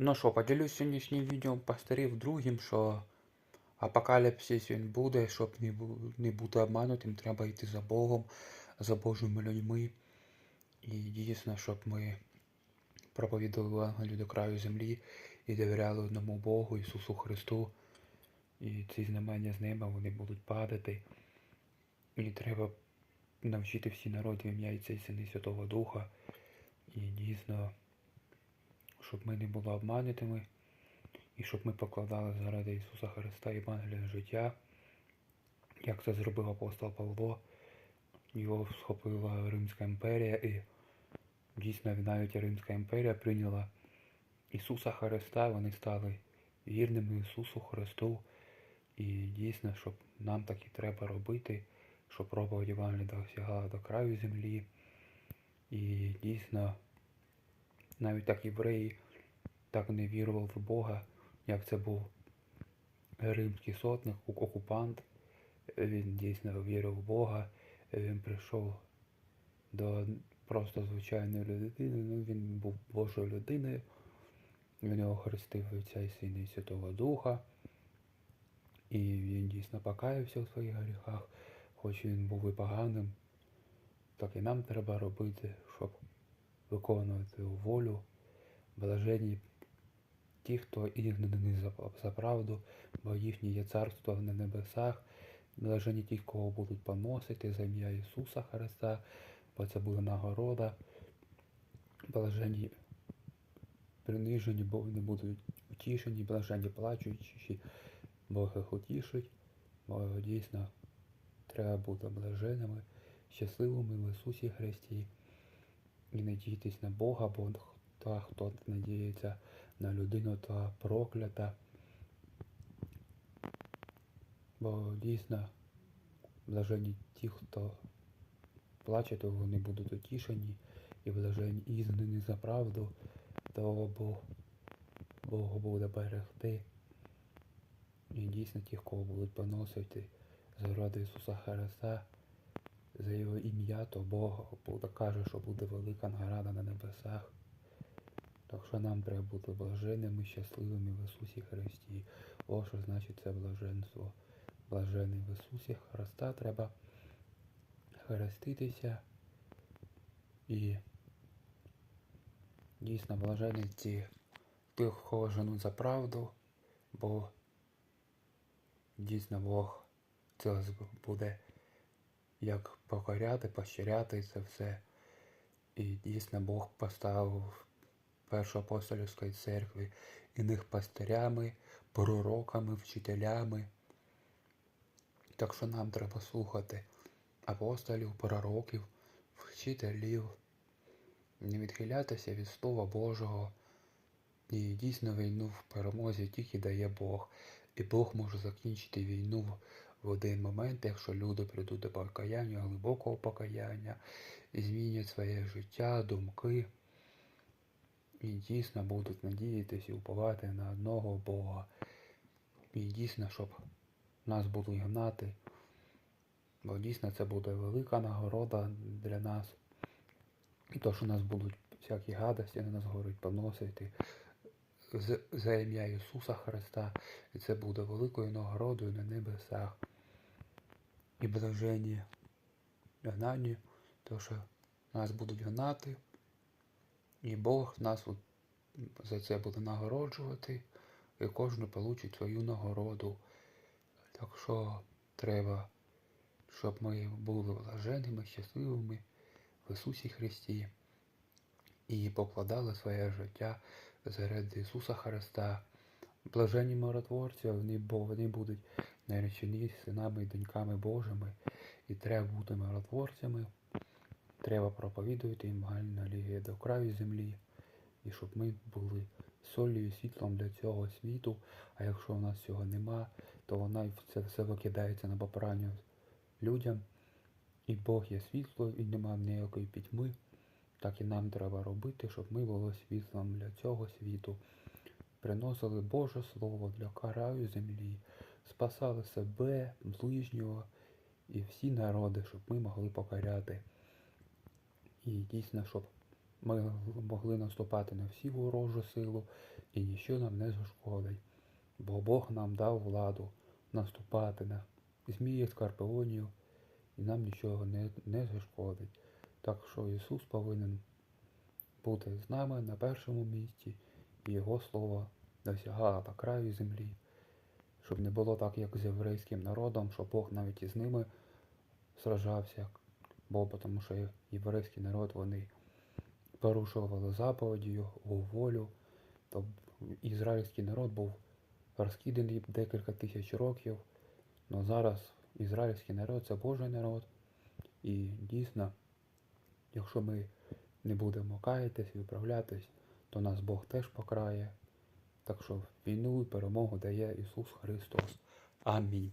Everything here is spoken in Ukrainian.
Ну що, поділюсь сьогоднішнім відео повторив другим, що апокаліпсис він буде, щоб не, не бути обманутим, треба йти за Богом, за Божими людьми. І дійсно, щоб ми проповідали Евангелію до краю землі і довіряли одному Богу, Ісусу Христу. І ці знамення з неба вони будуть падати. І треба навчити всі народи ім'я і Сина і Святого Духа. І дійсно, щоб ми не були обманутими, і щоб ми покладали заради Ісуса Христа Євангелія життя, як це зробив апостол Павло. Його схопила Римська імперія, і дійсно навіть Римська імперія прийняла Ісуса Христа, вони стали вірними Ісусу Христу. І дійсно, щоб нам так і треба робити, щоб проповідь Євангелія досягала до краю землі. І дійсно, навіть так євреї так не вірували в Бога, як це був римський сотник, окупант. Він дійсно вірив в Бога. Він прийшов до просто звичайної людини. Ну, він був Божою людиною. Він його хрестив Отця і Сина і Святого Духа. І він дійсно покаявся у своїх гріхах, хоч він був і поганим. Так і нам треба робити, щоб виконувати волю. Блажені ті, хто ігнаний за, правду, бо їхнє є царство на небесах. Блажені ті, кого будуть поносити за ім'я Ісуса Христа, бо це буде нагорода. Блажені принижені, бо вони будуть утішені, блажені плачучі, Бог їх утішить, бо дійсно треба бути блаженними, щасливими в Ісусі Христі і надіятись на Бога, бо та, хто надіється на людину, та проклята. Бо дійсно блажені ті, хто плаче, то вони будуть утішені, і блажені ізнані за правду, то Бог, Бог буде берегти. І дійсно ті, кого будуть поносити заради Ісуса Христа, за Його ім'я, то Бог каже, що буде велика награда на небесах. Так що нам треба бути блаженними, щасливими в Ісусі Христі. О, що значить це блаженство. Блажений в Ісусі Христа треба хреститися і дійсно блажений ті, тих, кого женуть за правду, бо дійсно Бог це буде як покоряти, пощиряти це все. І дійсно Бог поставив першоапостольської церкви і них пастирями, пророками, вчителями. Так що нам треба слухати апостолів, пророків, вчителів, не відхилятися від Слова Божого. І дійсно війну в перемозі тільки дає Бог. І Бог може закінчити війну в- один момент, якщо люди прийдуть до покаяння, глибокого покаяння, змінять своє життя, думки. І дійсно будуть надіятися і уповати на одного Бога. І дійсно, щоб нас будуть гнати. Бо дійсно це буде велика нагорода для нас. І то, що нас будуть всякі гадості на нас говорить, поносити за ім'я Ісуса Христа. І це буде великою нагородою на небесах. І блажені гнані, то що нас будуть гнати, і Бог нас за це буде нагороджувати, і кожен получить свою нагороду. Так що треба, щоб ми були блаженними, щасливими в Ісусі Христі і покладали своє життя заради Ісуса Христа. Блаженні миротворці, вони, бо вони будуть наречені синами і доньками Божими. І треба бути миротворцями. Треба проповідувати їм Галілею до краю землі. І щоб ми були солью і світлом для цього світу. А якщо у нас цього нема, то вона це все викидається на попрання людям. І Бог є світло, і нема ніякої пітьми. Так і нам треба робити, щоб ми були світлом для цього світу. Приносили Боже Слово для краю землі, спасали себе, ближнього і всі народи, щоб ми могли покоряти. І дійсно, щоб ми могли наступати на всі ворожу силу, і ніщо нам не зашкодить. Бо Бог нам дав владу наступати на змії скорпіонів, і нам нічого не, не зашкодить. Так що Ісус повинен бути з нами на першому місці, і Його слово досягало краю землі. Щоб не було так, як з єврейським народом, що Бог навіть із ними сражався, бо тому що єврейський народ вони порушували заповіді, його волю, то ізраїльський народ був розкиданий декілька тисяч років. Але зараз ізраїльський народ це Божий народ. І дійсно, якщо ми не будемо каятись, виправлятись, то нас Бог теж покрає. Так що війну і перемогу дає Ісус Христос. Амінь.